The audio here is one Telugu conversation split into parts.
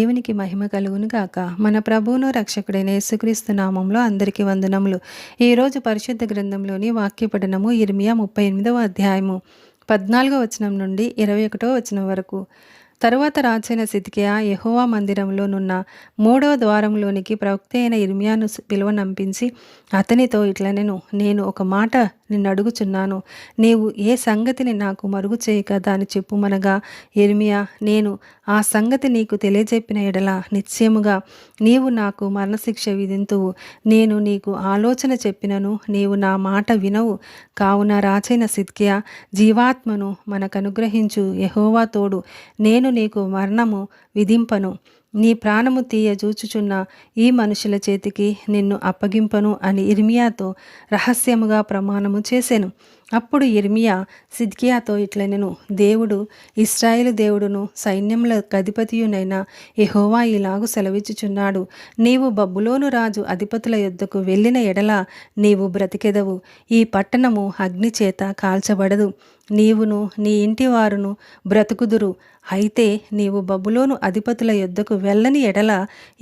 దేవునికి మహిమ కలుగును గాక. మన ప్రభువును రక్షకుడైన యేసుక్రీస్తు నామంలో అందరికీ వందనములు. ఈరోజు పరిశుద్ధ గ్రంథంలోని వాక్యపఠనము ఇర్మియా ముప్పై ఎనిమిదవ అధ్యాయము పద్నాలుగో వచనం నుండి ఇరవై ఒకటో వచనం వరకు. తరువాత రాజైన సిద్కియా యెహోవా మందిరంలోనున్న మూడవ ద్వారంలోనికి ప్రవక్త అయిన ఇర్మియాను పిలువనంపించి అతనితో ఇట్లా నేను నేను ఒక మాట నిన్ను అడుగుచున్నాను నీవు ఏ సంగతిని నాకు మరుగు చేయక దాన్ని చెప్పుమనగా ఇర్మియా నేను ఆ సంగతి నీకు తెలియజెప్పిన ఎడల నిశ్చయముగా నీవు నాకు మరణశిక్ష విధింతువు. నేను నీకు ఆలోచన చెప్పినను నీవు నా మాట వినవు. కావున రాచైన సిద్కియా జీవాత్మను మనకు అనుగ్రహించు యహోవా తోడు. నేను నీకు మరణము విధింపను. నీ ప్రాణము తీయజూచుచున్న ఈ మనుషుల చేతికి నిన్ను అప్పగింపను అని ఇర్మియాతో రహస్యముగా ప్రమాణము చేశాను అప్పుడు ఇర్మియా సిద్కియాతో ఇట్లనెను దేవుడు ఇస్రాయేలు దేవుడును సైన్యముల అధిపతియునైన ఎహోవా ఇలాగు సెలవిచ్చుచున్నాడు. నీవు బబ్బులోను రాజు అధిపతుల యొద్దకు వెళ్ళిన ఎడల నీవు బ్రతికెదవు. ఈ పట్టణము అగ్ని చేత కాల్చబడదు. నీవును నీ ఇంటి వారును బ్రతుకుదురు. అయితే నీవు బబ్బులోను అధిపతుల యొద్దకు వెళ్ళని ఎడల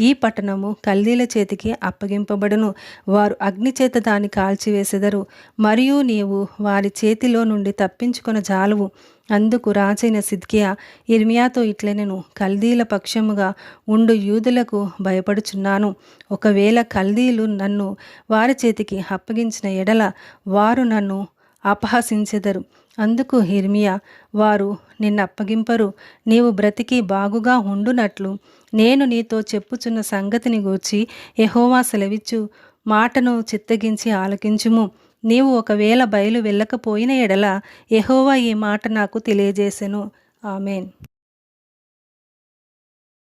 ఈ పట్టణము కల్దీల చేతికి అప్పగింపబడును. వారు అగ్ని చేత దాన్ని కాల్చివేసెదరు. మరియు నీవు వారి చేతిలో నుండి తప్పించుకున్న జాలువు. అందుకు రాజైన సిద్కియా ఇర్మియాతో ఇట్లనెను కల్దీల పక్షముగా ఉండు యూదులకు భయపడుచున్నాను. ఒకవేళ కల్దీలు నన్ను వారి చేతికి అప్పగించిన ఎడల వారు నన్ను అపహసించెదరు. అందుకు హిర్మియా వారు నిన్నప్పగింపరు. నీవు బ్రతికి బాగుగా ఉండునట్లు. నేను నీతో చెప్పుచున్న సంగతిని గూర్చి ఎహోవా సెలవిచ్చు. మాటను చిత్తగించి ఆలకించుము. నీవు ఒకవేళ బయలు వెళ్ళకపోయిన ఎడల ఎహోవా ఈ మాట నాకు తెలియజేసెను. ఆమెన్.